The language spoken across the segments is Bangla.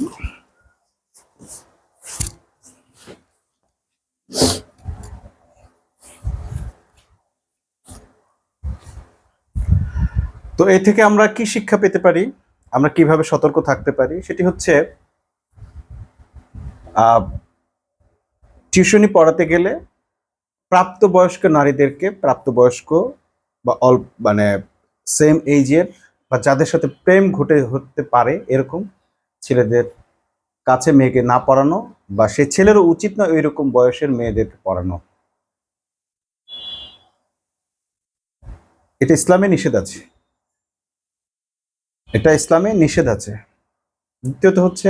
তো এ থেকে আমরা কি শিক্ষা পেতে পারি? আমরা কীভাবে সতর্ক থাকতে পারি? সেটি হচ্ছে টিউশনি পড়াতে গেলে প্রাপ্তবয়স্ক নারীদেরকে প্রাপ্তবয়স্ক বা অল্প মানে সেম এইজের বা যাদের সাথে প্রেম ঘটে হতে পারে এরকম ছেলেদের কাছে মেয়েকে না পড়ানো বা সে ছেলেরও উচিত না ওইরকম বয়সের মেয়েদেরকে পড়ানো। এটা ইসলামে নিষেধ আছে। এটা ইসলামে নিষেধ আছে। দ্বিতীয়ত হচ্ছে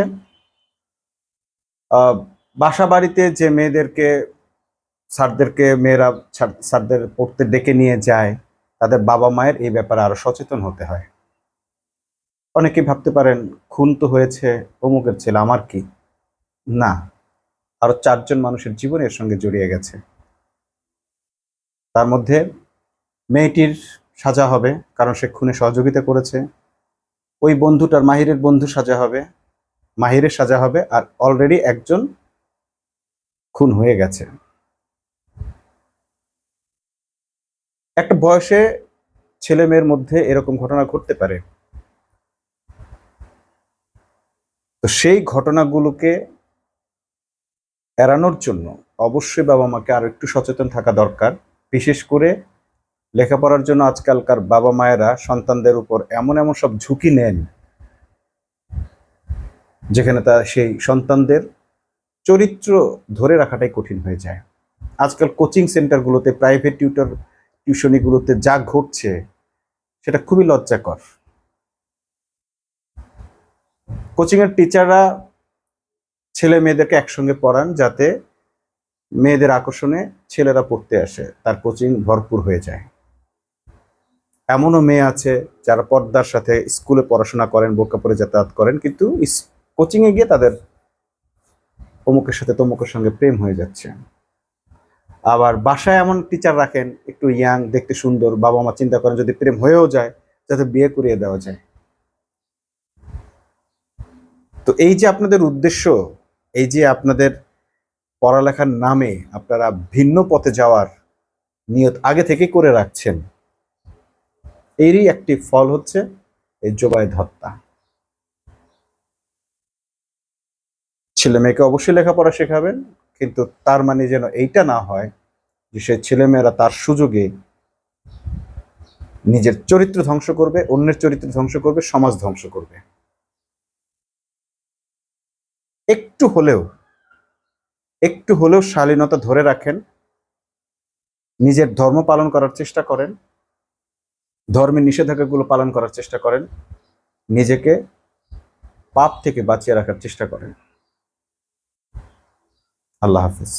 বাসা বাড়িতে যে মেয়েদেরকে, স্যারদেরকে মেয়েরা স্যারদের পড়তে ডেকে নিয়ে যায়, তাদের বাবা মায়ের এই ব্যাপারে আরও সচেতন হতে হয়। অনেকে ভাবতে পারেন, খুন তো হয়েছে অমুকের ছেলে, আমার কি? না, আরও চারজন মানুষের জীবন এর সঙ্গে জড়িয়ে গেছে। তার মধ্যে মেয়েটির সাজা হবে, কারণ সে খুনে সহযোগিতা করেছে। ওই বন্ধুটার, মাহিরের বন্ধু সাজা হবে, মাহিরের সাজা হবে, আর অলরেডি একজন খুন হয়ে গেছে। একটা বয়সে ছেলে মেয়ের মধ্যে এরকম ঘটনা ঘটতে পারে। তো সেই ঘটনাগুলোকে এড়ানোর জন্য অবশ্যই বাবা মাকে আরও একটু সচেতন থাকা দরকার। বিশেষ করে লেখাপড়ার জন্য আজকালকার বাবা মায়েরা সন্তানদের উপর এমন এমন সব ঝুঁকি নেন, যেখানে তার সেই সন্তানদের চরিত্র ধরে রাখাটাই কঠিন হয়ে যায়। আজকাল কোচিং সেন্টারগুলোতে, প্রাইভেট টিউটর, টিউশনিগুলোতে যা ঘটছে, সেটা খুবই লজ্জাকর। কোচিং এর টিচাররা ছেলে মেয়েদেরকে একসঙ্গে পড়ান যাতে মেয়েদের আকর্ষণে ছেলেরা পড়তে আসে, তার কোচিং ভরপুর হয়ে যায়। এমনও মেয়ে আছে যারা পর্দার সাথে স্কুলে পড়াশোনা করেন, বোরকা পরে যাতায়াত করেন, কিন্তু কোচিং এ গিয়ে তাদের অমুকের সাথে তমুকের সঙ্গে প্রেম হয়ে যাচ্ছে। আবার বাসায় এমন টিচার রাখেন, একটু ইয়াং দেখতে সুন্দর বাবা মা চিন্তা করেন যদি প্রেম হয়েও যায়, যাতে বিয়ে করিয়ে দেওয়া যায়। তো এই যে আপনাদের উদ্দেশ্য, এই যে আপনাদের পড়ালেখার নামে আপনারা ভিন্ন পথে যাওয়ার নিয়ত আগে থেকে করে রাখছেন, এরই একটি ফল হচ্ছে এই জোবায়েদ হত্যা। ছেলে মেয়েকে অবশ্যই লেখাপড়া শেখাবেন, কিন্তু তার মানে যেন এইটা না হয় যে সে ছেলেমেয়েরা তার সুযোগে নিজের চরিত্র ধ্বংস করবে, অন্যের চরিত্র ধ্বংস করবে, সমাজ ধ্বংস করবে। একটু হলেও একটু হলেও শালীনতা ধরে রাখেন, নিজের ধর্ম পালন করার চেষ্টা করেন, ধর্মের নিষেধাজ্ঞাগুলো পালন করার চেষ্টা করেন, নিজেকে পাপ থেকে বাঁচিয়ে রাখার চেষ্টা করেন। আল্লাহ হাফিজ।